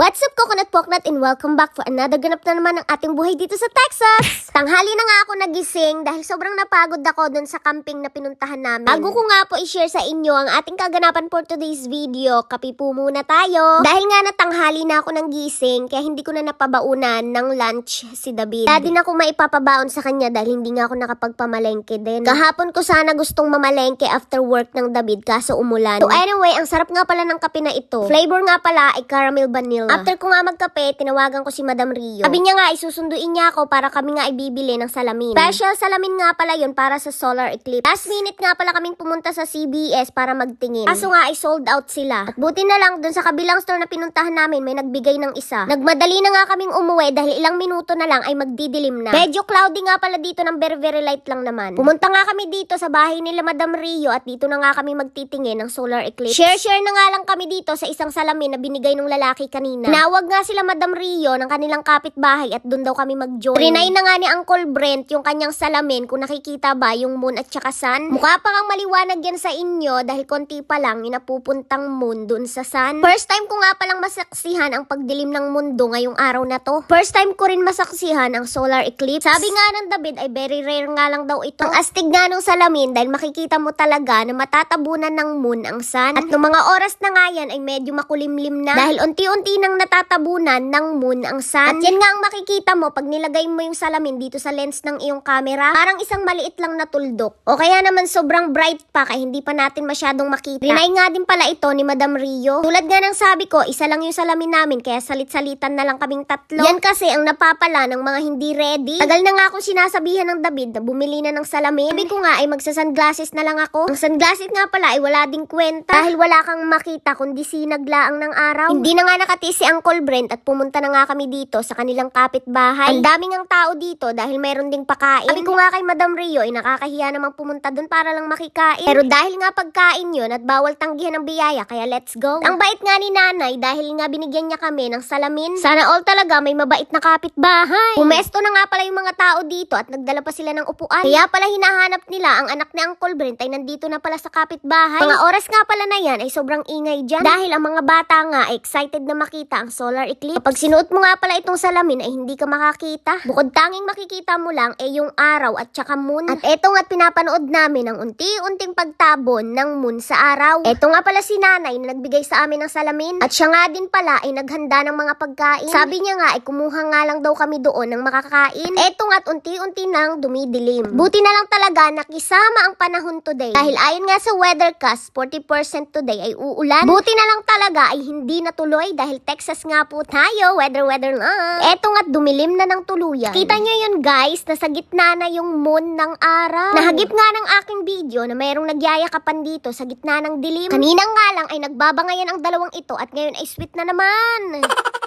What's up, Coconut Poknut, and welcome back for another ganap na naman ng ating buhay dito sa Texas! Tanghali na nga ako nagising dahil sobrang napagod ako dun sa camping na pinuntahan namin. Bago ko nga po i-share sa inyo ang ating kaganapan for today's video, kapi po muna tayo. Dahil nga natanghali na ako ng gising, kaya hindi ko na napabaunan ng lunch si David. Kaya din ako maipapabaon sa kanya dahil hindi nga ako nakapagpamalengke din. Kahapon ko sana gustong mamalengke after work ng David kaso umulan. So anyway, ang sarap nga pala ng kape na ito. Flavor nga pala ay caramel vanilla. After ko nga magkape, tinawagan ko si Madam Rio. Sabi niya nga, isusunduin niya ako para kami nga ibibili ng salamin. Special salamin nga pala yun para sa solar eclipse. Last minute nga pala kaming pumunta sa CBS para magtingin. Kaso nga ay sold out sila. At buti na lang, dun sa kabilang store na pinuntahan namin, may nagbigay ng isa. Nagmadali na nga kaming umuwi dahil ilang minuto na lang ay magdidilim na. Medyo cloudy nga pala dito ng very very light lang naman. Pumunta nga kami dito sa bahay nila Madam Rio at dito na nga kami magtitingin ng solar eclipse. Share-share na nga lang kami dito sa isang salamin na binigay ng lalaki kanina. Tinawag nga sila Madam Rio ng kanilang kapitbahay at doon daw kami mag-join. Trinay na nga ni Uncle Brent yung kanyang salamin kung nakikita ba yung moon at saka sun. Mukha pa kang maliwanag yan sa inyo dahil konti pa lang yung napupuntang moon dun sa sun. First time ko nga palang masaksihan ang pagdilim ng mundo ngayong araw na to. First time ko rin masaksihan ang solar eclipse. Sabi nga ng David ay very rare nga lang daw ito. Ang astig nga ng salamin dahil makikita mo talaga na matatabunan ng moon ang sun. At nung mga oras na nga yan ay medyo makulimlim na dahil unti-unti nang natatabunan ng moon ang sun. At yan nga ang makikita mo pag nilagay mo yung salamin dito sa lens ng iyong camera. Parang isang maliit lang na tuldok. O kaya naman sobrang bright pa kaya hindi pa natin masyadong makita. Rinay nga din pala ito ni Madam Rio. Tulad nga ng sabi ko, isa lang yung salamin namin kaya salit-salitan na lang kaming tatlo. Yan kasi ang napapala ng mga hindi ready. Tagal na nga akong sinasabihan ng David na bumili na ng salamin. Sabi ko nga ay magsa-sunglasses na lang ako. Ang sunglasses nga pala ay wala ding kwenta dahil wala kang makita kundi sinaglaang ng araw. Hindi na nga nakati si Uncle Brent at pumunta na nga kami dito sa kanilang kapitbahay. Ang daming ang tao dito dahil meron ding pakain. Sabi ko nga kay Madam Rio ay nakakahiya namang pumunta dun para lang makikain. Pero dahil nga pagkain yun at bawal tanggihan ng biyaya kaya let's go. Ang bait nga ni nanay dahil nga binigyan niya kami ng salamin. Sana all talaga may mabait na kapitbahay. Pumesto na nga pala yung mga tao dito at nagdala pa sila ng upuan. Kaya pala hinahanap nila ang anak ni Uncle Brent ay nandito na pala sa kapitbahay. Mga oras nga pala na yan ay sobrang ingay dyan. Dahil ang mga bata nga ay excited na makita ang solar eclipse. Kapag sinuot mo nga pala itong salamin ay hindi ka makakita. Bukod tanging makikita mo lang ay yung araw at saka moon. At eto nga't pinapanood namin ang unti-unting pagtabon ng moon sa araw. Eto nga pala si nanay na nagbigay sa amin ng salamin. At siya nga din pala ay naghanda ng mga pagkain. Sabi niya nga ay kumuha nga lang daw kami doon ng makakain. Eto nga't unti-unti nang dumidilim. Buti na lang talaga nakisama ang panahon today. Dahil ayon nga sa weathercast, 40% today ay uulan. Buti na lang talaga ay hindi natuloy dahil Texas nga po tayo, weather weather lang. Eto nga't dumilim na ng tuluyan. Kita niyo yun guys, nasa gitna na yung moon ng araw. Nahagip nga ng aking video na mayroong nagyayakapan dito sa gitna ng dilim. Kanina nga lang ay nagbabangayan ang dalawang ito at ngayon ay sweet na naman.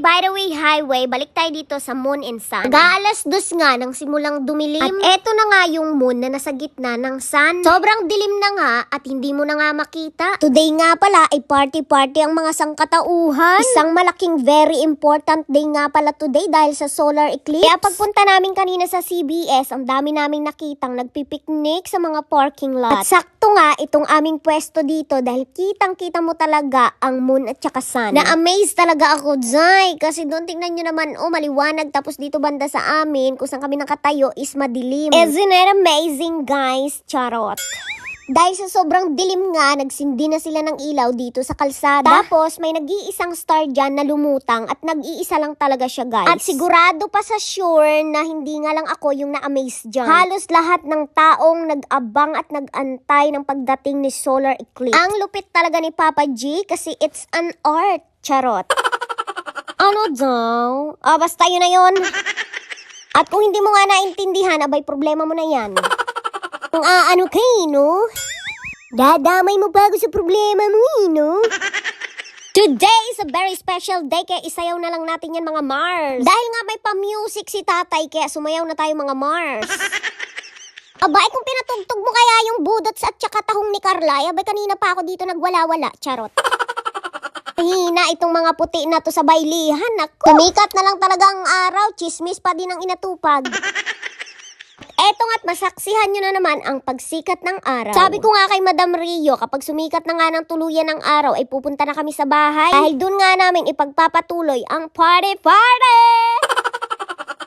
Anyway, by the way, highway, balik tayo dito sa moon and sun. Nag-aalas dos nga nang simulang dumilim. At eto na nga yung moon na nasa gitna ng sun. Sobrang dilim na nga at hindi mo na nga makita. Today nga pala ay party-party ang mga sangkatauhan. Isang malaking very important day nga pala today dahil sa solar eclipse. Kaya pagpunta namin kanina sa CBS, ang dami naming nakitang nagpipiknik sa mga parking lot. At sakto nga itong aming pwesto dito dahil kitang-kita mo talaga ang moon at saka sun. Na-amaze talaga ako Zay, kasi doon tingnan nyo naman, oh, maliwanag. Tapos dito banda sa amin, kung saan kami nakatayo, is madilim. Isn't it amazing, guys? Charot. Dahil sa sobrang dilim nga, nagsindi na sila ng ilaw dito sa kalsada. Tapos, may nag-iisang star dyan na lumutang at nag-iisa lang talaga siya, guys. At sigurado pa sa sure na hindi nga lang ako yung na-amaze dyan. Halos lahat ng taong nag-abang at nag-antay ng pagdating ni solar eclipse. Ang lupit talaga ni Papa G kasi it's an art. Charot. Ano daw? Ah, basta yun na yun. At kung hindi mo nga naintindihan, abay problema mo na yan. Kung aano kay, no? Dadamay mo bago sa problema mo, eh, no? Today is a very special day kaya isayaw na lang natin yan mga Mars. Dahil nga may pa-music si tatay kaya sumayaw na tayo mga Mars. Abay, kung pinatugtog mo kaya yung budots at saka tahong ni Carla, abay kanina pa ako dito nagwala-wala, charot. Hina itong mga puti na to sa baylihan. Naku. Tumikat na lang talaga ang araw. Chismis pa din ang inatupag. Eto nga't masaksihan nyo na naman ang pagsikat ng araw. Sabi ko nga kay Madam Rio, kapag sumikat na nga ng tuluyan ng araw, ay pupunta na kami sa bahay. Dahil dun nga namin ipagpapatuloy ang party-party!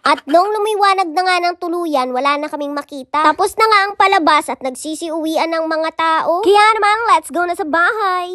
At nung lumiwanag na nga ng tuluyan, wala na kaming makita. Tapos na nga ang palabas at nagsisiuwian ng mga tao. Kaya naman, let's go na sa bahay!